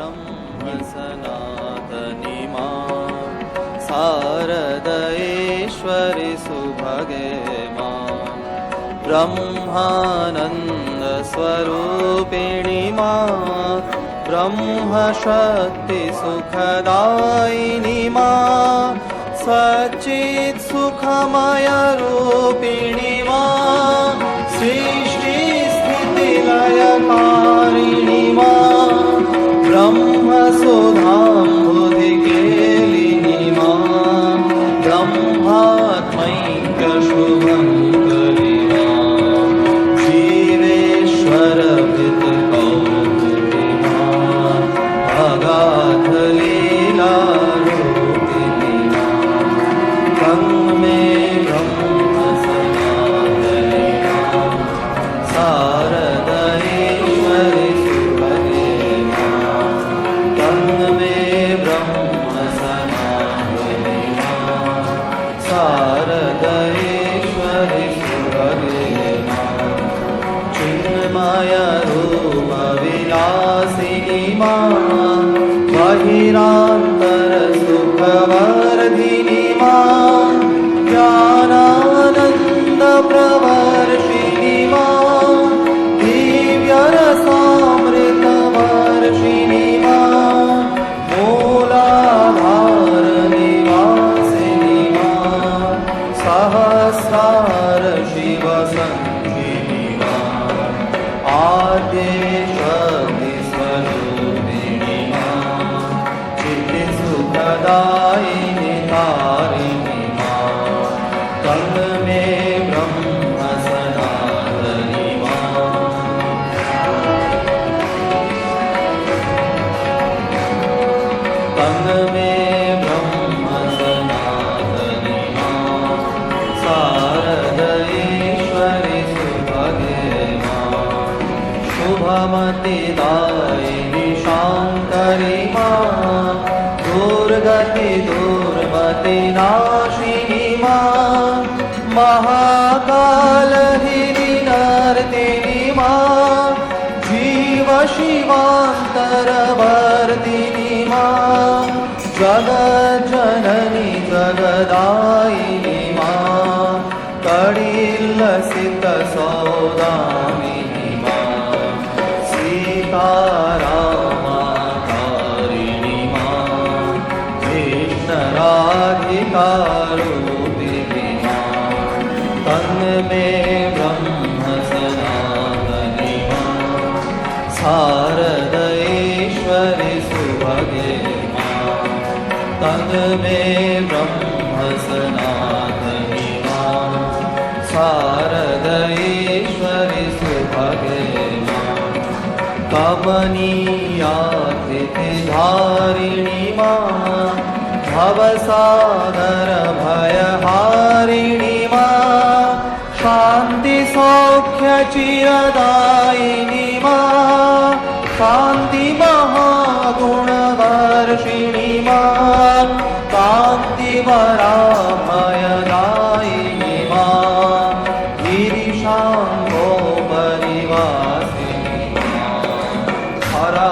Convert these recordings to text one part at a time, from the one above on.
ब्रह्म सनातनि सुभगे मा। ब्रह्मानन्दस्वरूपिणि मा। ब्रह्मशक्तिसुखदायिनि मा। सच्चित् सुखमयरूपिणि मा। सृष्टिस्थितिलयकारिणि मा জগতে দায়নি শঙ্করে মা। দুর্গতে দুর্মতে নাশিনী মা। মহাকাল হিনার্দিনী মা। জীব শিবান্তরবর্দিনী মা। জগজ্জননী জগদা शारदयेश्वरि सुभगे मा तन्मे ब्रह्म सनातनि मा शारदयेश्वरि सुभगे मा कमनीयातिथिधारिणि मा मा सौख्यचिरदायिनिमा शान्तिमहागुणवर्षिणि मा कान्तिवराभयदायिनि मा गिरिशाम्भो परिवासिनि हरा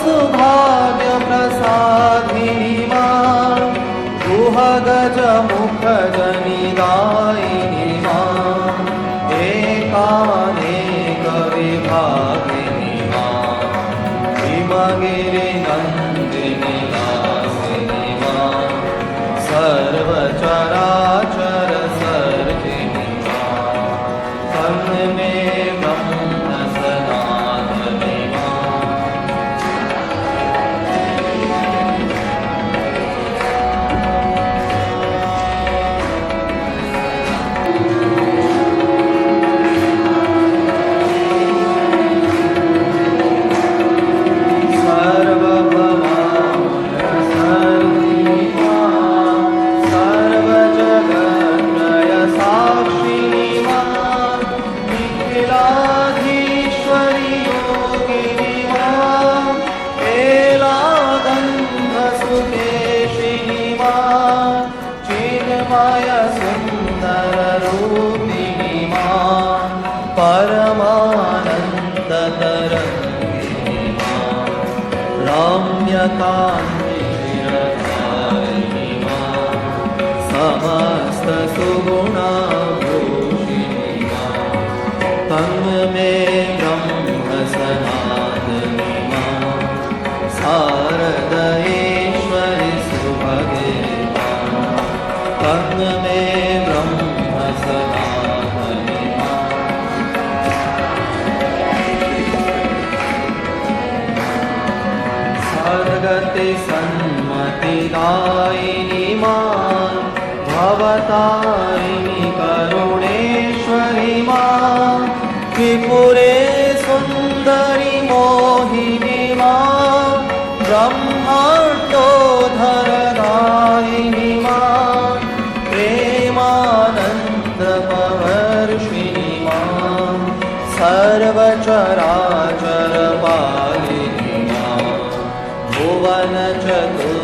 So ball. तारिणि करुणेश्वरि मा त्रिपुरे सुन्दरि मोहिनि मा ब्रह्मार्ड्टो धरलायि मा प्रेमानन्दपवर्षिणि मा सर्वचराचरपालिनि मा भुवनचतुर्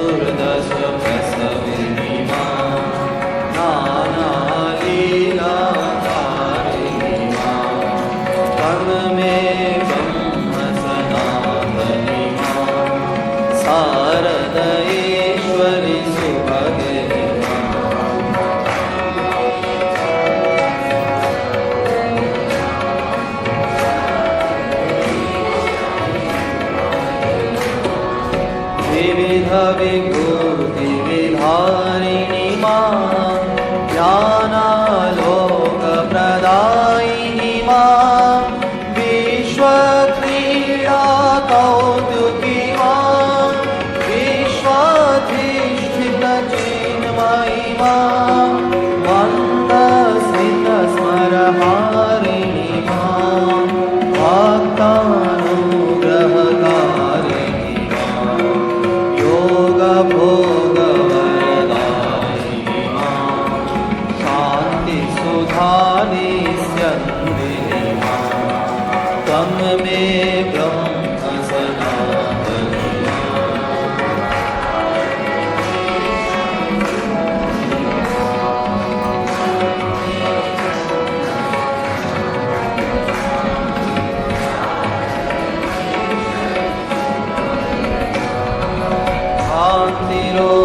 মন্দিরো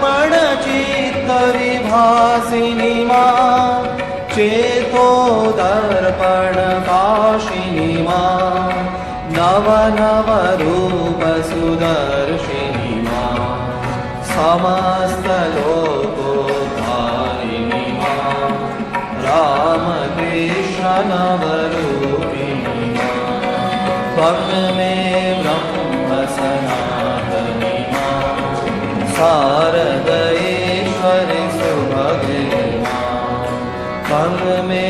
पण चेत मा चेतो दर्पणकाशिणी मा नवनवरूप सुदर्शिनी मा रामकृष्णनवरूपिणि मा नवरूपिणी पद्मे ब्रह्म शारदयेश्वरि सुभगे ङ्गमे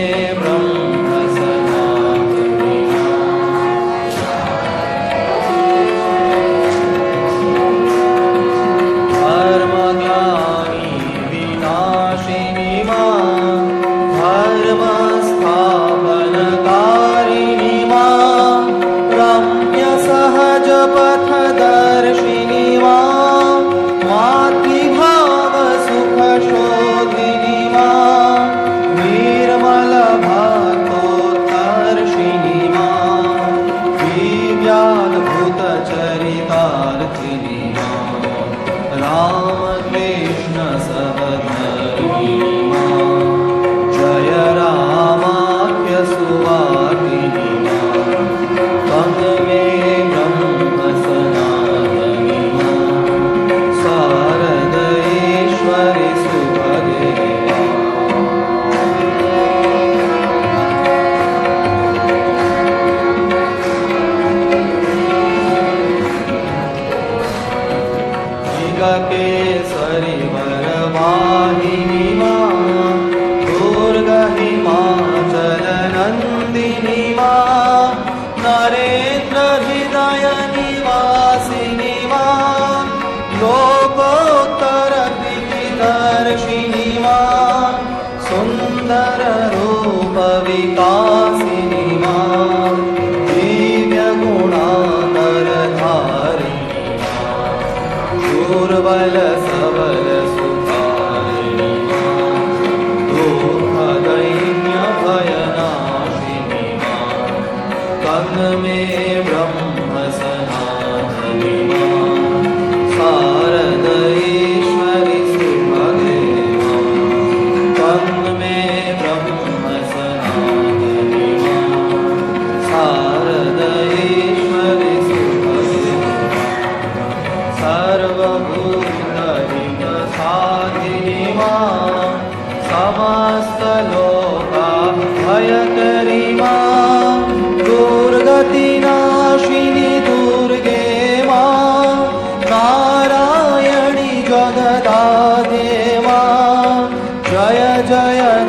জয়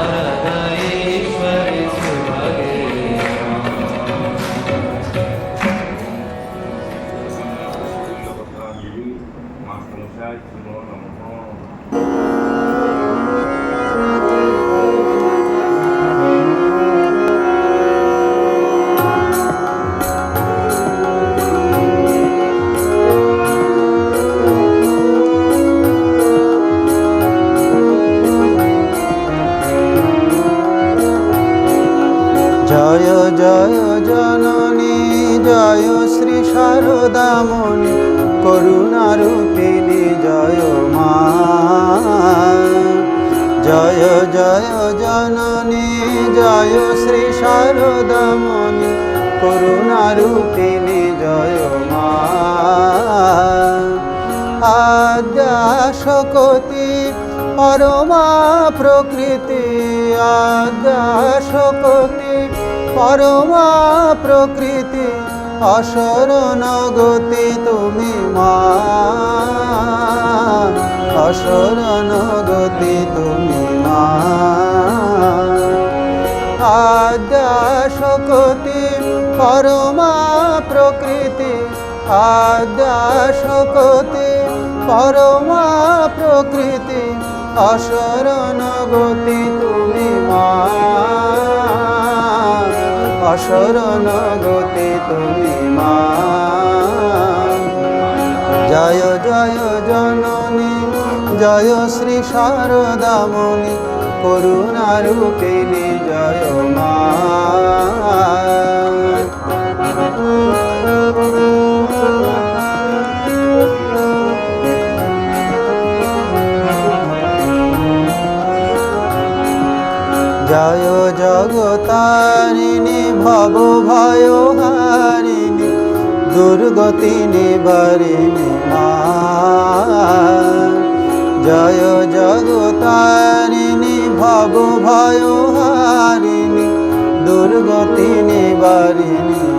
لا জয় শ্রী শারদামণি করুণারূপিণী জয় মা। আদ্যা শকতি পরমা প্রকৃতি, আদ্যা শকতি পরমা প্রকৃতি অসরণ গতি তুমি মা। অসরণ গতি তুমি মা। আদ্যা পরমা প্রকৃতি। আদ্যা পরমা প্রকৃতি অসরণ গতি তুমি মা। অসরণ গতি তুমি মা। জয় জয় জননী, জয় শ্রী শারদামণি করুণারূপিণী জয় মা জয় জগতারিণী ভব ভয় হারিণী দুর্গতি নিবারিণী মা। জয় জগতারিণী ভব ভয় হারিণী দুর্গতি নিবারিণী।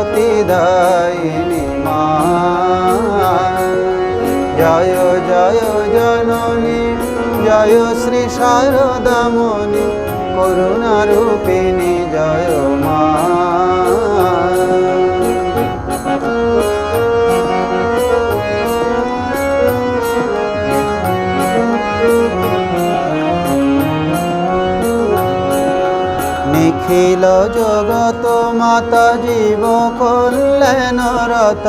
জীবগতি দায়িনী মা। জয় জয় জননী জয় শ্রী শারদামণি করুণারূপিণী জয় মা নিখিল জগত মাতা জীব কল্যাণ রত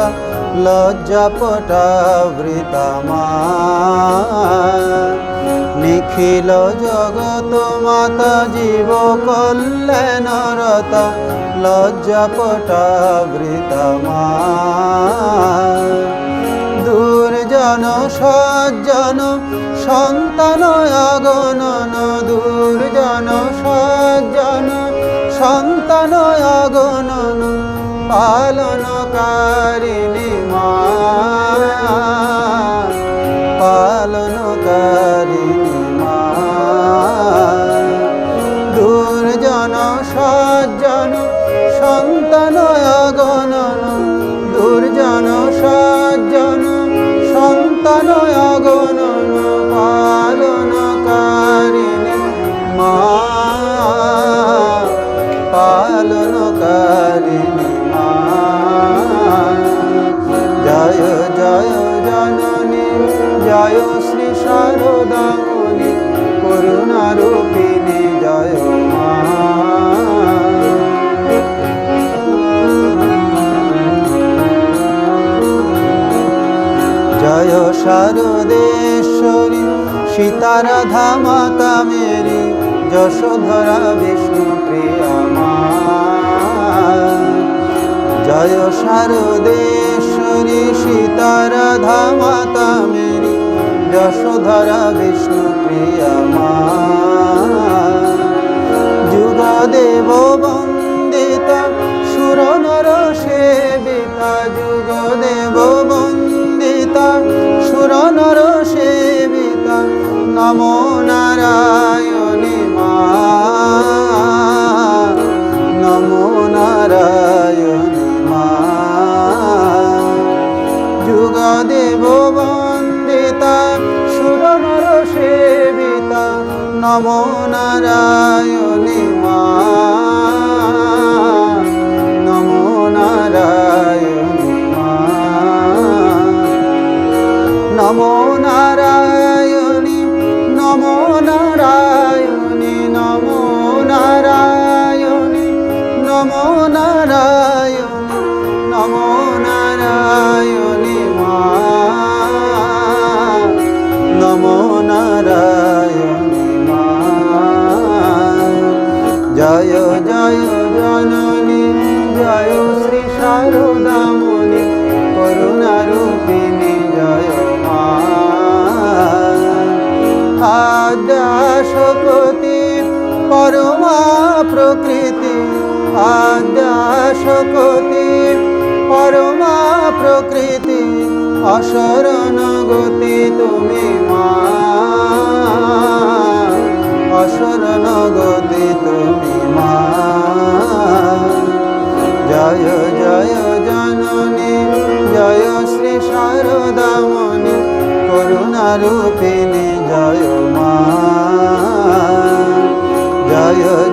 লজ্জাপটাবৃত মা। নিখিল জগত মাতা জীব কল্যাণ রত লজ্জাপটাবৃত মাতা মেরি, যশোধরা বিষ্ণু প্রিয়া মা জয় শারদেশ্বরী সীতারাধা মাতা মেরি, যশোধরা বিষ্ণু প্রিয়া মা যুগদেব বন্দিতা শারদামণি করুণারূপিণী জয় মা। জয়